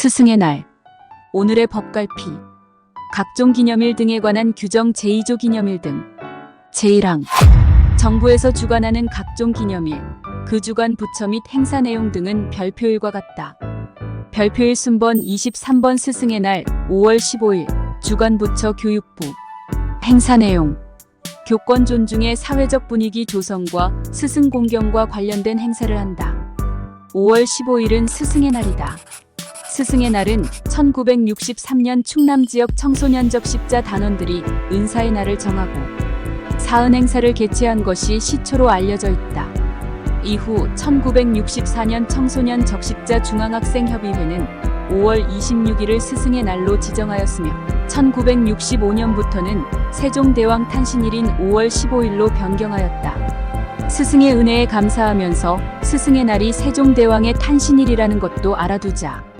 스승의 날, 오늘의 법갈피, 각종 기념일 등에 관한 규정 제2조 기념일 등 제1항, 정부에서 주관하는 각종 기념일, 그 주관 부처 및 행사 내용 등은 별표일과 같다. 별표일 순번 23번 스승의 날 5월 15일 주관 부처 교육부 행사 내용 교권 존중의 사회적 분위기 조성과 스승 공경과 관련된 행사를 한다. 5월 15일은 스승의 날이다. 스승의 날은 1963년 충남 지역 청소년 적십자 단원들이 은사의 날을 정하고 사은 행사를 개최한 것이 시초로 알려져 있다. 이후 1964년 청소년 적십자 중앙학생협의회는 5월 26일을 스승의 날로 지정하였으며 1965년부터는 세종대왕 탄신일인 5월 15일로 변경하였다. 스승의 은혜에 감사하면서 스승의 날이 세종대왕의 탄신일이라는 것도 알아두자.